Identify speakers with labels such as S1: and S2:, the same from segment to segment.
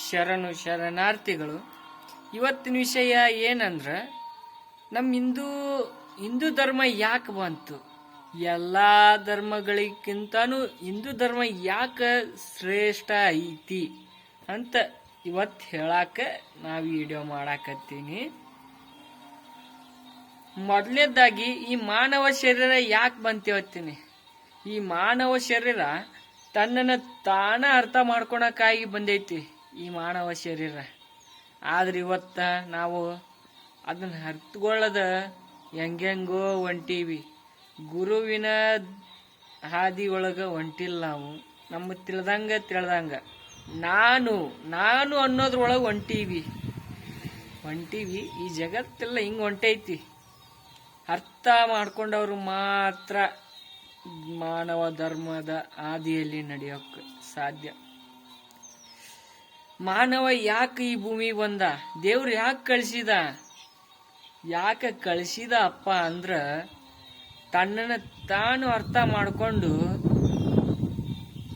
S1: ಶರಣು ಶರಣಾರ್ಥಿಗಳು, ಇವತ್ತಿನ ವಿಷಯ ಏನಂದ್ರೆ ನಮ್ಮ ಹಿಂದೂ ಹಿಂದೂ ಧರ್ಮ ಯಾಕೆ ಬಂತು? ಎಲ್ಲ ಧರ್ಮಗಳಿಗಿಂತನೂ ಹಿಂದೂ ಧರ್ಮ ಯಾಕೆ ಶ್ರೇಷ್ಠ ಐತಿ ಅಂತ ಇವತ್ತು ಹೇಳಾಕ ನಾವು ವಿಡಿಯೋ ಮಾಡಾಕತ್ತೀನಿ. ಮೊದಲನೇದಾಗಿ ಈ ಮಾನವ ಶರೀರ ಯಾಕೆ ಬಂತಿವತ್ತೀನಿ ಈ ಮಾನವ ಶರೀರ ತನ್ನನ್ನು ತಾನ ಅರ್ಥ ಮಾಡ್ಕೊಳಕ್ಕಾಗಿ ಬಂದೈತಿ. ಈ ಮಾನವ ಶರೀರ. ಆದ್ರೆ ಇವತ್ತ ನಾವು ಅದನ್ನ ಅರ್ಥಗೊಳ್ಳದ ಹೆಂಗೆಂಗೋ ಹೊಂಟೀವಿ. ಗುರುವಿನ ಹಾದಿ ಒಳಗ ಹೊಂಟಿಲ್ಲ ನಾವು. ನಮ್ಮ ತಿಳ್ದಂಗ ತಿಳ್ದಂಗ. ನಾನು ನಾನು ಅನ್ನೋದ್ರೊಳಗೆ ಹೊಂಟೀವಿ. ಹೊಂಟೀವಿ. ಈ ಜಗತ್ತೆಲ್ಲ ಹಿಂಗೆ ಹೊಂಟೈತಿ. ಅರ್ಥ ಮಾಡ್ಕೊಂಡವರು ಮಾತ್ರ ಮಾನವ ಧರ್ಮದ ಹಾದಿಯಲ್ಲಿ ನಡೆಯೋಕೆ ಸಾಧ್ಯ. ಮಾನವ ಯಾಕೆ ಈ ಭೂಮಿಗೆ ಬಂದ? ದೇವ್ರು ಯಾಕೆ ಕಳಿಸಿದ? ಯಾಕೆ ಕಳಿಸಿದ ಅಪ್ಪ ಅಂದ್ರೆ ತನ್ನನ್ನು ತಾನು ಅರ್ಥ ಮಾಡಿಕೊಂಡು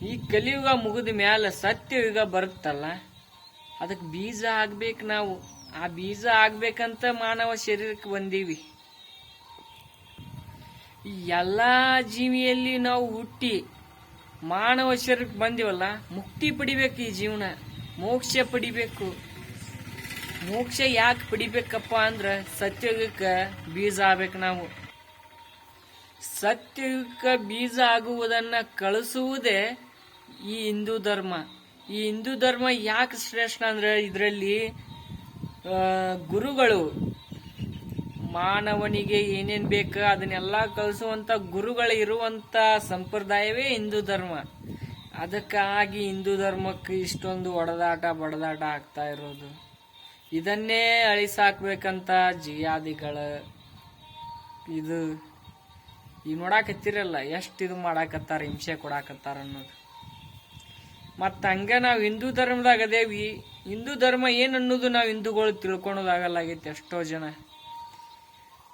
S1: ಈ ಕಲಿಯುಗ ಮುಗಿದ ಮ್ಯಾಲ ಸತ್ಯಯುಗ ಬರುತ್ತಲ್ಲ ಅದಕ್ಕೆ ಬೀಜ ಆಗ್ಬೇಕು ನಾವು. ಆ ಬೀಜ ಆಗ್ಬೇಕಂತ ಮಾನವ ಶರೀರಕ್ಕೆ ಬಂದೀವಿ. ಎಲ್ಲ ಎಲ್ಲಾ ಜೀವಿಯಲ್ಲಿ ನಾವು ಹುಟ್ಟಿ ಮಾನವ ಶರೀರಕ್ಕೆ ಬಂದಿವಲ್ಲ, ಮುಕ್ತಿ ಪಡಿಬೇಕು ಈ ಜೀವನ. ಮೋಕ್ಷ ಪಡಿಬೇಕು. ಮೋಕ್ಷ ಯಾಕೆ ಪಡಿಬೇಕಪ್ಪ ಅಂದ್ರ ಸತ್ಯಯುಗಕ್ಕ ಬೀಜ ಆಗ್ಬೇಕು ನಾವು. ಸತ್ಯಯುಗಕ್ಕ ಬೀಜ ಆಗುವುದನ್ನ ಕಳಿಸುವುದೇ ಈ ಹಿಂದೂ ಧರ್ಮ. ಈ ಹಿಂದೂ ಧರ್ಮ ಯಾಕೆ ಶ್ರೇಷ್ಠ ಅಂದ್ರೆ ಇದರಲ್ಲಿ ಗುರುಗಳು ಮಾನವನಿಗೆ ಏನೇನ್ ಬೇಕು ಅದನ್ನೆಲ್ಲ ಕಲಿಸುವಂತ ಗುರುಗಳು ಇರುವಂತ ಸಂಪ್ರದಾಯವೇ ಹಿಂದೂ ಧರ್ಮ. ಅದಕ್ಕಾಗಿ ಹಿಂದೂ ಧರ್ಮಕ್ಕೆ ಇಷ್ಟೊಂದು ಒಡದಾಟ ಬಡದಾಟ ಆಗ್ತಾ ಇರೋದು. ಇದನ್ನೇ ಅಳಿಸಾಕ್ಬೇಕಂತ ಜಿಯಾದಿಗಳ ಇದು ಈಗ ನೋಡಾಕತ್ತಿರಲ್ಲ, ಎಷ್ಟು ಇದು ಮಾಡಾಕತ್ತಾರ, ಹಿಂಸೆ ಕೊಡಾಕತ್ತಾರ ಅನ್ನೋದು. ಮತ್ತು ಹಂಗೆ ನಾವು ಹಿಂದೂ ಧರ್ಮದಾಗ ಅದೇವಿ, ಹಿಂದೂ ಧರ್ಮ ಏನು ಅನ್ನೋದು ನಾವು ಹಿಂದೂಗಳು ತಿಳ್ಕೊಳೋದಾಗಲ್ಲಾಗೈತಿ ಎಷ್ಟೋ ಜನ.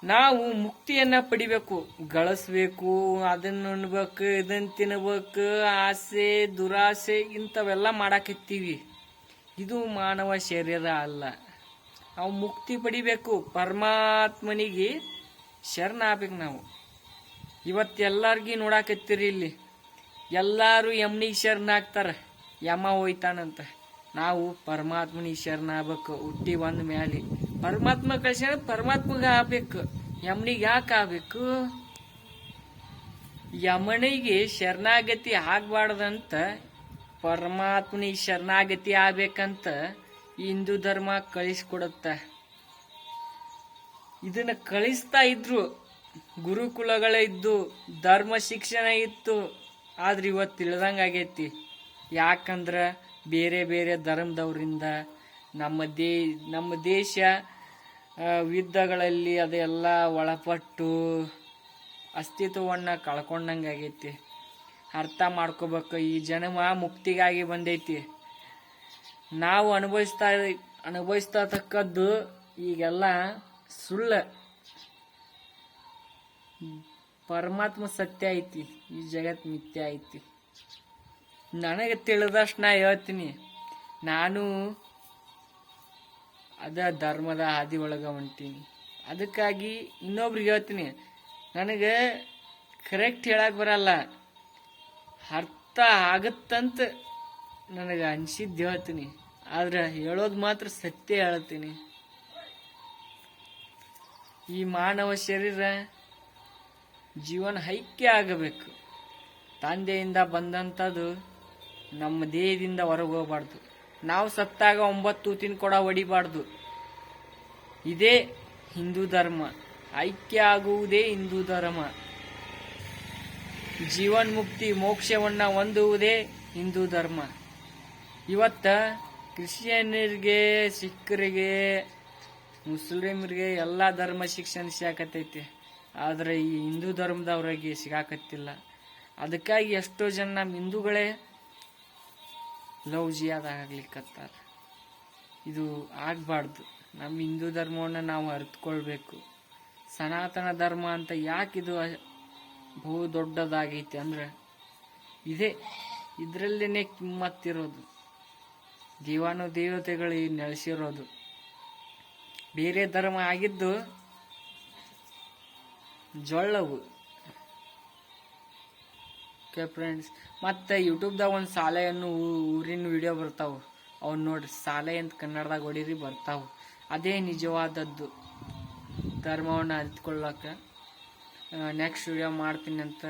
S1: ನಾವು ಮುಕ್ತಿಯನ್ನ ಪಡಿಬೇಕು, ಗಳಿಸ್ಬೇಕು, ಅದನ್ನ ಉಣ್ಬೇಕು, ಇದನ್ನ ತಿನ್ಬೇಕು, ಆಸೆ, ದುರಾಸೆ ಇಂಥವೆಲ್ಲ ಮಾಡಾಕತ್ತೀವಿ. ಇದು ಮಾನವ ಶರೀರ ಅಲ್ಲ. ನಾವು ಮುಕ್ತಿ ಪಡಿಬೇಕು, ಪರಮಾತ್ಮನಿಗೆ ಶರಣ ಆಗ್ಬೇಕು ನಾವು ಇವತ್ತೆಲ್ಲರಿಗೂ ನೋಡಾಕತ್ತೀರಿ ಇಲ್ಲಿ. ಎಲ್ಲರೂ ಯಮ್ನಿಗೆ ಶರಣ ಆಗ್ತಾರ ಯಮ ಹೋಯ್ತಾನಂತ. ನಾವು ಪರಮಾತ್ಮನಿಗೆ ಶರಣ ಆಗ್ಬೇಕು ಹುಟ್ಟಿ ಬಂದ ಮ್ಯಾಲೆ. ಪರಮಾತ್ಮ ಕಳ್ಸ್ಯಾನ ಪರಮಾತ್ಮಗ ಆಗ್ಬೇಕು. ಯಮನಿಗೆ ಯಾಕೆ ಆಗ್ಬೇಕು? ಯಮನಿಗೆ ಶರಣಾಗತಿ ಆಗ್ಬಾರ್ದಂತ ಪರಮಾತ್ಮನಿಗೆ ಶರಣಾಗತಿ ಆಗ್ಬೇಕಂತ ಹಿಂದೂ ಧರ್ಮ ಕಳಿಸ್ಕೊಡುತ್ತ. ಇದನ್ನ ಕಳಿಸ್ತಾ ಇದ್ರು, ಗುರುಕುಲಗಳ ಇದ್ದು, ಧರ್ಮ ಶಿಕ್ಷಣ ಇತ್ತು, ಆದ್ರೆ ಇವತ್ತು ತಿಳಿದಂಗ ಆಗೈತಿ. ಯಾಕಂದ್ರೆ ಬೇರೆ ಬೇರೆ ಧರ್ಮದವರಿಂದ ನಮ್ಮ ದೇ, ನಮ್ಮ ದೇಶ ಯುದ್ಧಗಳಲ್ಲಿ ಅದೆಲ್ಲ ಒಳಪಟ್ಟು ಅಸ್ತಿತ್ವವನ್ನು ಕಳ್ಕೊಂಡಂಗೆ ಆಗೈತಿ. ಅರ್ಥ ಮಾಡ್ಕೋಬೇಕು, ಈ ಜನ್ಮ ಮುಕ್ತಿಗಾಗಿ ಬಂದೈತಿ. ನಾವು ಅನುಭವಿಸ್ತಾ ಅನುಭವಿಸ್ತಕ್ಕದ್ದು ಈಗೆಲ್ಲ ಸುಳ್ಳು. ಪರಮಾತ್ಮ ಸತ್ಯ ಐತಿ, ಈ ಜಗತ್ ಮಿಥ್ಯ ಐತಿ. ನನಗೆ ತಿಳಿದಷ್ಟು ನಾ ಹೇಳ್ತೀನಿ. ನಾನು ಅದ ಧರ್ಮದ ಹಾದಿ ಒಳಗೆ ಹೊಂಟೀನಿ. ಅದಕ್ಕಾಗಿ ಇನ್ನೊಬ್ರಿಗೆ ಹೇಳ್ತೀನಿ, ನನಗೆ ಕರೆಕ್ಟ್ ಹೇಳಕ್ಕೆ ಬರಲ್ಲ. ಅರ್ಥ ಆಗತ್ತಂತ ನನಗೆ ಅನಿಸಿದ್ದು ಹೇಳ್ತೀನಿ. ಆದ್ರೆ ಹೇಳೋದು ಮಾತ್ರ ಸತ್ಯ ಹೇಳ್ತೀನಿ. ಈ ಮಾನವ ಶರೀರ ಜೀವನ ಹೈಕ್ಯ ಆಗಬೇಕು. ತಂದೆಯಿಂದ ಬಂದಂಥದ್ದು ನಮ್ಮ ದೇಹದಿಂದ ಹೊರಗೆ ನಾವು ಸತ್ತಾಗ ಒಂಬತ್ತು ತೂತಿನ ಕೊಡ ಹೊಡಿಬಾರ್ದು. ಇದೇ ಹಿಂದೂ ಧರ್ಮ. ಐಕ್ಯ ಆಗುವುದೇ ಹಿಂದೂ ಧರ್ಮ. ಜೀವನ್ ಮುಕ್ತಿ ಮೋಕ್ಷವನ್ನ ಹೊಂದುವುದೇ ಹಿಂದೂ ಧರ್ಮ. ಇವತ್ತ ಕ್ರಿಶ್ಚಿಯನ್ನರಿಗೆ ಸಿಖ್ಖರಿಗೆ ಮುಸ್ಲಿಮರಿಗೆ ಎಲ್ಲ ಧರ್ಮ ಶಿಕ್ಷಣ ಸಿಗಾಕತ್ತೈತಿ. ಆದ್ರೆ ಈ ಹಿಂದೂ ಧರ್ಮದವ್ರಿಗೆ ಸಿಗಾಕತ್ತಿಲ್ಲ. ಅದಕ್ಕಾಗಿ ಎಷ್ಟೋ ಜನ ನಮ್ಮ ಹಿಂದೂಗಳೇ ಲವ್ ಜಿಯಾದ ಆಗ್ಲಿಕ್ಕತ್ತಾರ ಇದು ಆಗಬಾರ್ದು. ನಮ್ಮ ಹಿಂದೂ ಧರ್ಮವನ್ನು ನಾವು ಅರಿತುಕೊಳ್ಬೇಕು. ಸನಾತನ ಧರ್ಮ ಅಂತ ಯಾಕೆ ಇದು ಬಹು ದೊಡ್ಡದಾಗೈತೆ ಅಂದ್ರೆ, ಇದೇ ಇದರಲ್ಲೇ ಕಿಮ್ಮತ್ತಿರೋದು. ದೇವಾನು ದೇವತೆಗಳು ನೆಲೆಸಿರೋದು. ಬೇರೆ ಧರ್ಮ ಆಗಿದ್ದು ಜೊಳ್ಳವು. ಓಕೆ ಫ್ರೆಂಡ್ಸ್ ಮತ್ತು ಯೂಟ್ಯೂಬ್ದಾಗ ಒಂದು ಸಾಲೆಯನ್ನು ಊರಿನ ವಿಡಿಯೋ ಬರ್ತಾವೆ. ಅವ್ನು ನೋಡ್ರಿ, ಸಾಲೆ ಅಂತ ಕನ್ನಡದಾಗ ಹೊಡೀರಿ, ಬರ್ತಾವೆ. ಅದೇ ನಿಜವಾದದ್ದು. ಧರ್ಮವನ್ನು ಅರಿತುಕೊಳ್ಳಕ್ಕೆ ನೆಕ್ಸ್ಟ್ ವಿಡಿಯೋ ಮಾಡ್ತೀನಿ ಅಂತ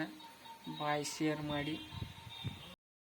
S1: ಬಾಯ್ ಶೇರ್ ಮಾಡಿ.